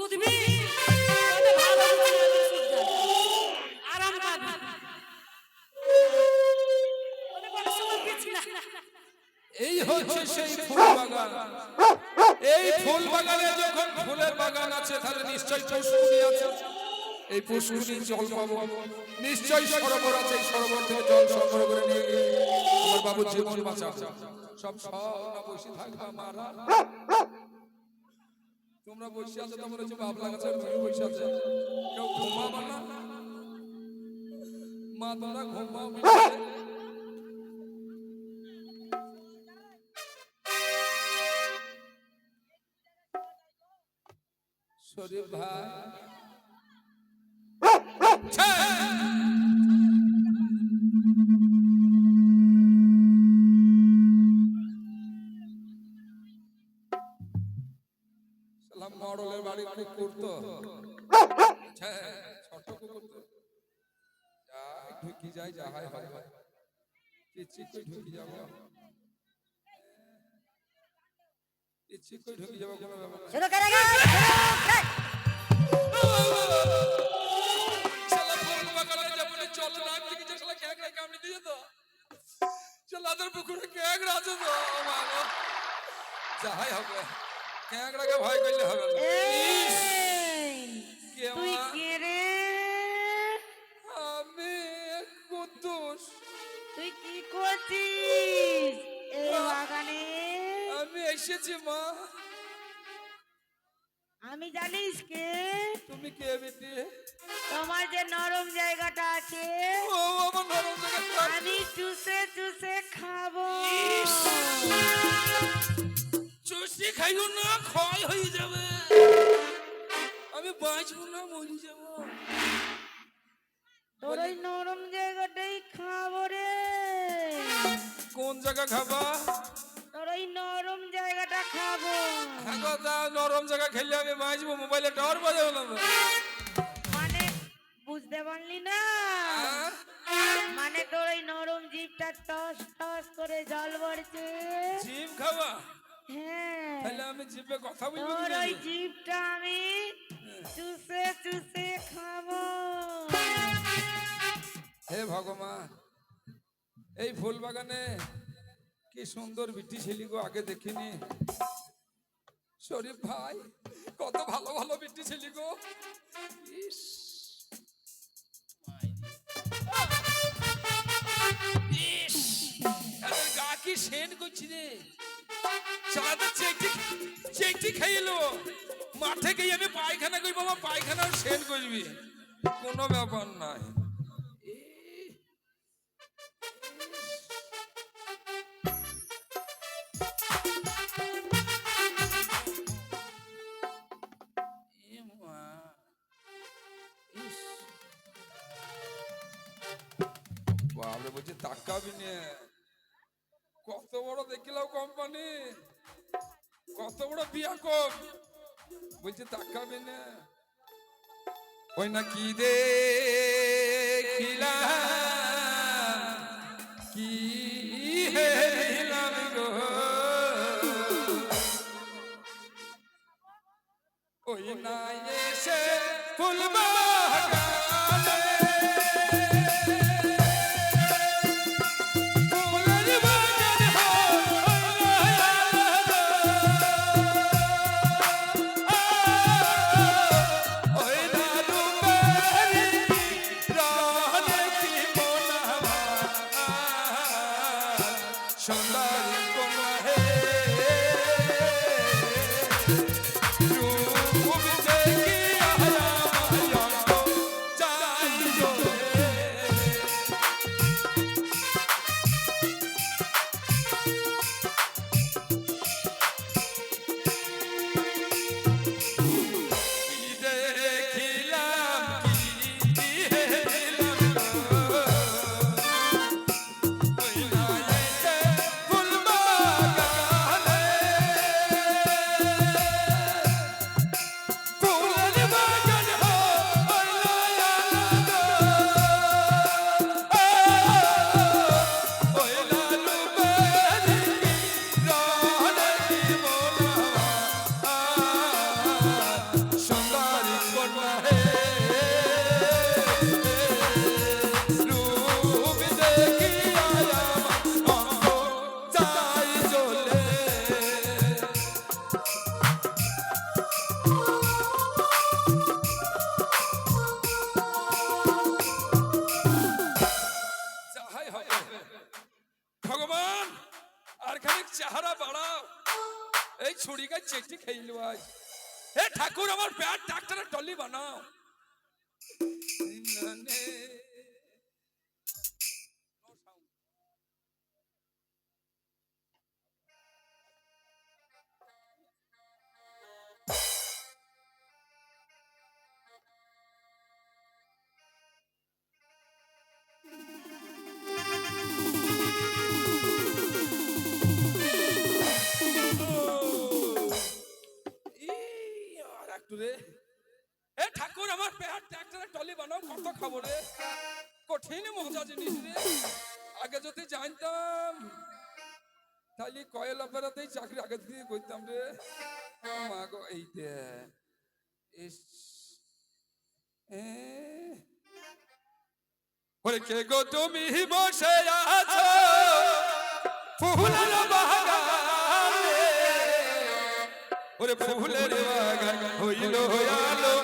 শুধবি। আরাম পাবি এই হচ্ছে সেই ফুল বাগান। এই ফুল বাগানে যখন ফুলের বাগান আছে, তাহলে নিশ্চয়ই পুষ্কুনি আছে। এই পুষ্কুনি জল পাবো। নিশ্চয়ই সরোবর আছে, এই সরোবর থেকে জল সংগ্রহ করে নিয়ে গিয়ে আমার বাবুর জীবন বাঁচা সব সব বসে থাকবা মারা। তোমরা বসে আছো, তোমরা যে বাপ বাবলা তুমি বসে আছো। কেউ ঘুমাবা না? মা, তোমরা ঘুমাও। শরীফ ভাই। মডলের বাড়ি কুকুর তো ছে, ছোট কুকুর তো যাই ঢুকি যাই যা হয়। হয় হয় ইচ্ছে করে ঢুকি যাব। ইচ্ছে করে ঢুকি যাব কোনো ব্যাপার শুরু করে গে শালা ফুল বাগানে যাব চল না দিকে যে শালা ক্যাকড়া কামড়ে দিয়ে তো শালাদের পুকুরে ক্যাকড়া আছে তো? হবে। ক্যাকড়াকে ভয় করলে হবে না। তুই কে রে? আমি কুদ্দুস তুই কি করছিস এই বাগানে? আমি এসেছি মা। আমি জানিস কে? তুমি কে বেটি? তোমার যে নরম জায়গাটা আছে ও আমার নরম জায়গা আমি চুষে চুষে খাব। চুষি খাইও না ক্ষয় হয়ে যাবে। আমি বাঁচবো না মরে যাব। তোর ওই নরম জায়গাটাই খাব রে। কোন জায়গা খাবা? তোর ওই নরম জায়গাটা খাব। থাকো তা নরম জায়গা খেললে আমি বাঁচবো মোবাইলে টাওয়ার বাজাবো না মানে বুঝতে পারলি না? মানে তোর ওই নরম জিভটা টস টস করে জল পড়ছে জিভ খাবা? হ্যাঁ। তাহলে আমি জিভে কথা বলব তোর ওই জিভটা আমি চুষে চুষে খাব। হে ভগবান এই ফুল বাগানে কি সুন্দর বিটি ছেলে গো আগে দেখিনি। শরীফ ভাই কত ভালো ভালো বিটি ছেলে গো। ইস। গা কি সেন করছি রে। খাইলো মাঠে গিয়ে আমি পায়খানা করি, বাবা, পায়খানাও সেন করবি। কোনো ব্যাপার নাই বলছে তাকাবি নে কত বড় দেখিলাম কোম্পানি কত বড় বিয়া কম বলছে তাকাবি না। ওই না কি দেখিলা কি হেরিলাম গো। ওই না এসে ফুল চেহারা বাড়াও। এই ছুরিকে চেটি খেয়ে আজ। এ ঠাকুর আমার প্যার ডাক্তারের টলি বানাও। ঠাকুর, আমার পেয়ার ট্রাক্টরে টলি বানাও, কত খাব রে? কঠিন মজা জিনিস রে। আগে যদি জানতাম, তাহলে কয়লা বেড়াতেই চাকরি আগে দিয়ে করতাম রে। মা গো, এই দে ওরে কে গো তুমি বসে আছো? ফুলের বাগানে। ওরে ফুলের বাগান হইল আলো।